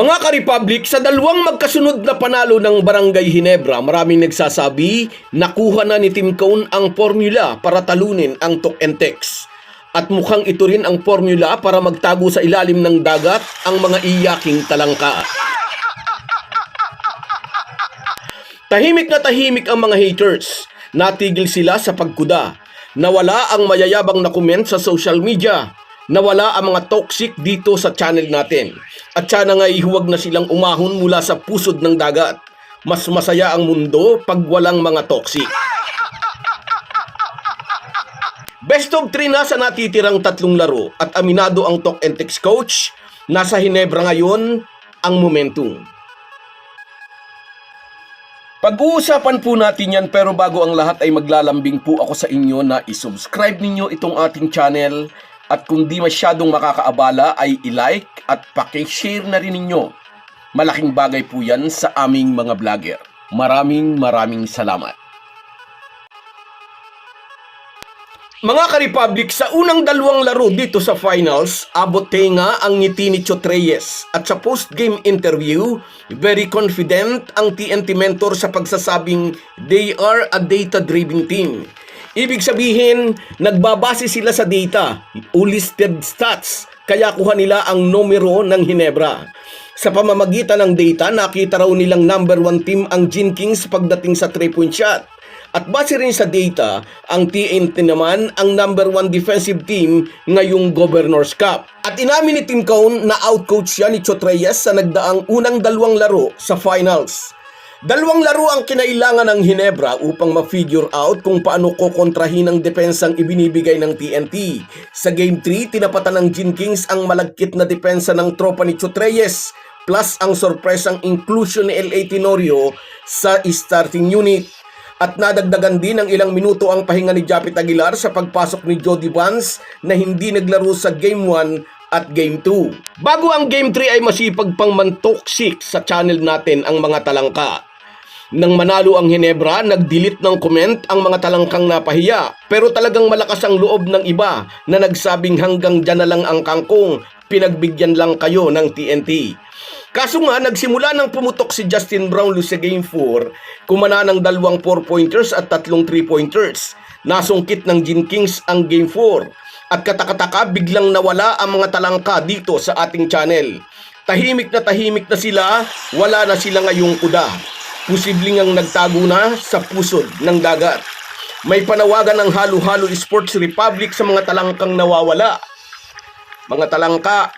Mga ka-Republic, sa dalawang magkasunod na panalo ng Barangay Hinebra, maraming nagsasabi nakuha na ni Team Cone ang formula para talunin ang Tok and Tex. At mukhang ito rin ang formula para magtago sa ilalim ng dagat ang mga iyaking talangka. Tahimik na tahimik ang mga haters. Natigil sila sa pagkuda. Nawala ang mayayabang na comment sa social media. Nawala ang mga toxic dito sa channel natin. At sana nga ihuwag na silang umahon mula sa pusod ng dagat. Mas masaya ang mundo pag walang mga toxic. Best of 3 na sa natitirang tatlong laro at aminado ang Talk and Text coach, nasa Hinebra ngayon ang momentum. Pag-uusapan po natin yan pero bago ang lahat ay maglalambing po ako sa inyo na isubscribe ninyo itong ating channel at kung di masyadong makakaabala ay i-like at pakishare na rin ninyo. Malaking bagay po yan sa aming mga vlogger. Maraming maraming salamat. Mga ka-Republic, sa unang dalawang laro dito sa finals, abot tenga ang ngiti ni Chot Reyes. At sa post-game interview, very confident ang TNT mentor sa pagsasabing they are a data-driven team. Ibig sabihin, nagbabase sila sa data, listed stats, kaya kuha nila ang numero ng Hinebra. Sa pamamagitan ng data, nakita raw nilang number one team ang Gin Kings pagdating sa 3-point shot. At base rin sa data, ang TNT naman ang number one defensive team ngayong Governor's Cup. At inamin ni Tim Cone na outcoach siya ni Chot Reyes sa nagdaang unang dalawang laro sa finals. Dalawang laro ang kinailangan ng Hinebra upang ma-figure out kung paano kokontrahin ang depensang ibinibigay ng TNT. Sa Game 3, tinapatan ng Gin Kings ang malagkit na depensa ng tropa ni Chot Reyes plus ang sorpresang inclusion ni L.A. Tenorio sa starting unit. At nadagdagan din ng ilang minuto ang pahinga ni Japit Aguilar sa pagpasok ni Jody Vance na hindi naglaro sa Game 1 at Game 2. Bago ang Game 3 ay masipag pang mantoxic sa channel natin ang mga talangka. Nang manalo ang Hinebra, nag-delete ng comment ang mga talangkang napahiya. Pero talagang malakas ang loob ng iba na nagsabing hanggang dyan na lang ang kangkong, pinagbigyan lang kayo ng TNT. Kaso nga, nagsimula nang pumutok si Justin Brownlee sa Game 4, kumana ng dalawang 4-pointers at tatlong 3-pointers. Nasungkit ng Gin Kings ang Game 4. At katakataka, biglang nawala ang mga talangka dito sa ating channel. Tahimik na tahimik na sila, wala na sila ngayong kuda. Posibleng ang nagtago na sa pusod ng dagat. May panawagan ng Halo-Halo Sports Republic sa mga talangkang nawawala. Mga talangka,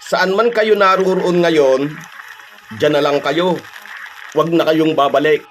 saan man kayo naroon ngayon, dyan na lang kayo. Huwag na kayong babalik.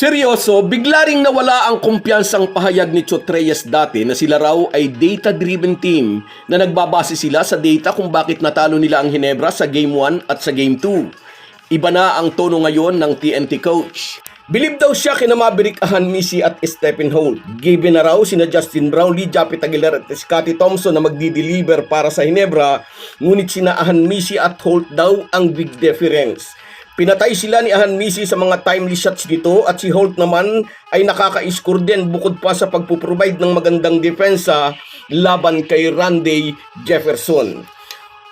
Seryoso, bigla ring nawala ang kumpiyansang pahayag ni Chot Reyes dati na sila raw ay data-driven team na nagbabase sila sa data kung bakit natalo nila ang Hinebra sa Game 1 at sa Game 2. Iba na ang tono ngayon ng TNT coach. Bilib daw siya kina Maverick Ahanmisi at Stephen Holt. Given na raw sina Justin Brownlee, Japit Aguilar at Scotty Thompson na magdi-deliver para sa Hinebra, ngunit sina Ahanmisi at Holt daw ang big difference. Pinatay sila ni Ahan Misi sa mga timely shots nito at si Holt naman ay nakaka-score din bukod pa sa pagpuprovide ng magandang depensa laban kay Randy Jefferson.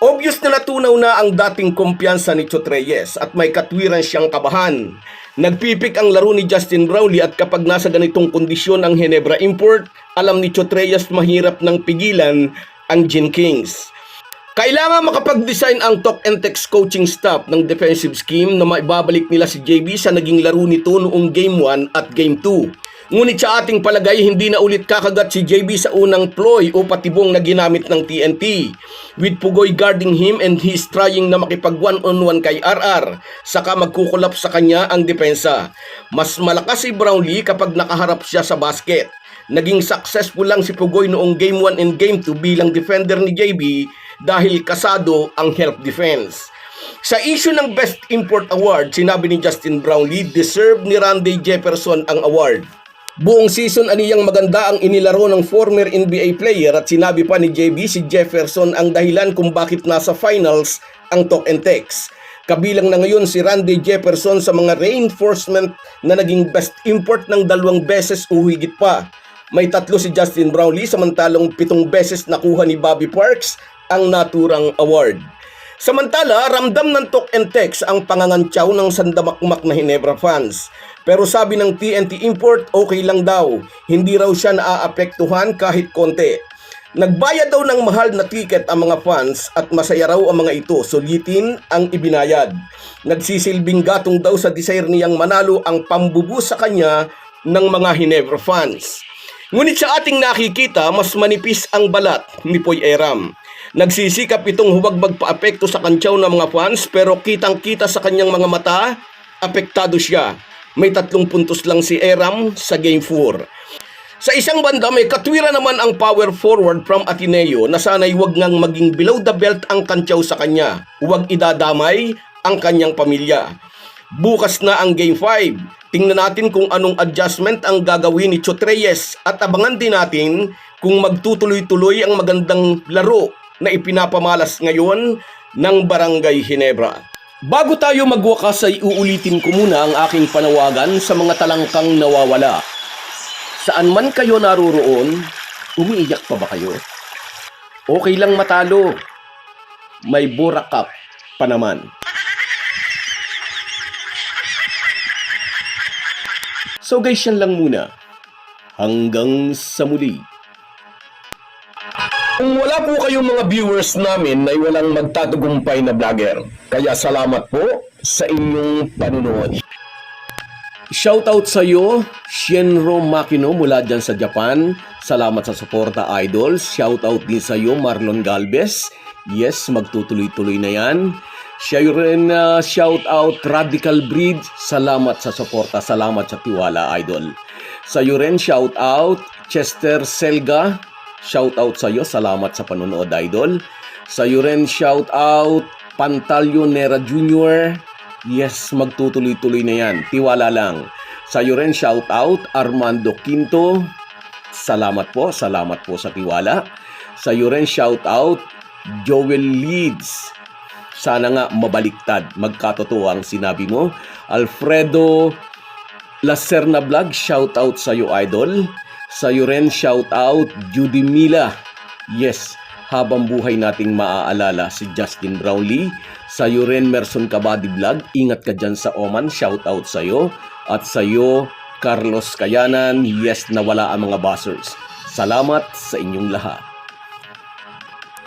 Obvious na natunaw na ang dating kumpiyansa ni Chot Reyes at may katwiran siyang kabahan. Nagpipik ang laro ni Justin Brownlee at kapag nasa ganitong kondisyon ang Hinebra import, alam ni Chot Reyes mahirap ng pigilan ang Gin Kings. Kailangan makapag-design ang talk and text coaching staff ng defensive scheme na maibabalik nila si JB sa naging laro nito noong Game 1 at Game 2. Ngunit sa ating palagay, hindi na ulit kakagat si JB sa unang ploy o patibong na ginamit ng TNT. With Pugoy guarding him and he's trying na makipag one-on-one kay RR, saka magkukulap sa kanya ang depensa. Mas malakas si Brownlee kapag nakaharap siya sa basket. Naging successful lang si Pugoy noong Game 1 and Game 2 bilang defender ni JB dahil kasado ang help defense. Sa issue ng Best Import Award, sinabi ni Justin Brownlee, deserve ni Randy Jefferson ang award. Buong season aniyang maganda ang inilaro ng former NBA player at sinabi pa ni JB si Jefferson ang dahilan kung bakit nasa finals ang Talk and Text. Kabilang na ngayon si Randy Jefferson sa mga reinforcement na naging best import ng dalawang beses o higit pa. May tatlo si Justin Brownlee samantalang pitong beses nakuha ni Bobby Parks ang naturang award. Samantala, ramdam ng talk and text ang pangangantyaw ng sandamakmak na Hinebra fans. Pero sabi ng TNT Import, okay lang daw. Hindi raw siya naaapektuhan kahit konti. Nagbayad daw ng mahal na ticket ang mga fans at masaya raw ang mga ito. Sulitin ang ibinayad. Nagsisilbing gatong daw sa desire niyang manalo ang pambubu sa kanya ng mga Hinebra fans. Ngunit sa ating nakikita, mas manipis ang balat ni Poy Eram. Nagsisikap itong huwag magpaapekto sa kantyaw ng mga fans pero kitang-kita sa kanyang mga mata, apektado siya. May tatlong puntos lang si Eram sa Game 4. Sa isang banda, may katwira naman ang power forward from Ateneo na sana'y huwag ngang maging below the belt ang kantyaw sa kanya. Huwag idadamay ang kanyang pamilya. Bukas na ang Game 5. Tingnan natin kung anong adjustment ang gagawin ni Chot Reyes at abangan din natin kung magtutuloy-tuloy ang magandang laro na ipinapamalas ngayon ng Barangay Hinebra. Bago tayo magwakas ay uulitin ko muna ang aking panawagan sa mga talangkang nawawala. Saan man kayo naroroon, umiiyak pa ba kayo? Okay lang matalo. May burakap pa naman. So guys, yan lang muna. Hanggang sa muli. Kung wala po kayong mga viewers namin ay walang magtatagumpay na vlogger. Kaya salamat po sa inyong panunood. Shoutout sa iyo, Shenro Makino mula dyan sa Japan. Salamat sa suporta, idols. Shoutout din sa iyo, Marlon Galvez. Yes, magtutuloy-tuloy na yan. Siya rin uh, shoutout Radical Breed. Salamat sa suporta, salamat sa tiwala, idol. Sa iyo rin shoutout Chester Selga. Shoutout sa iyo, salamat sa panonood, idol. Sa iyo rin shoutout Pantalyo Nera Jr. Yes, magtutuloy-tuloy na yan. Tiwala lang. Sa iyo rin shoutout Armando Quinto. Salamat po, salamat po sa tiwala. Sa iyo rin shoutout Joel Leeds. Sana nga mabaliktad, magkatotoo ang sinabi mo. Alfredo Lacerna Vlog, shoutout sa iyo idol. Sa iyo rin shoutout Judy Mila. Yes, habang buhay nating maaalala si Justin Brownlee. Sa iyo rin Merson Kabadi Vlog, ingat ka dyan sa Oman, shoutout sa iyo. At sa iyo, Carlos Kayanan, yes nawala ang mga buzzers. Salamat sa inyong lahat.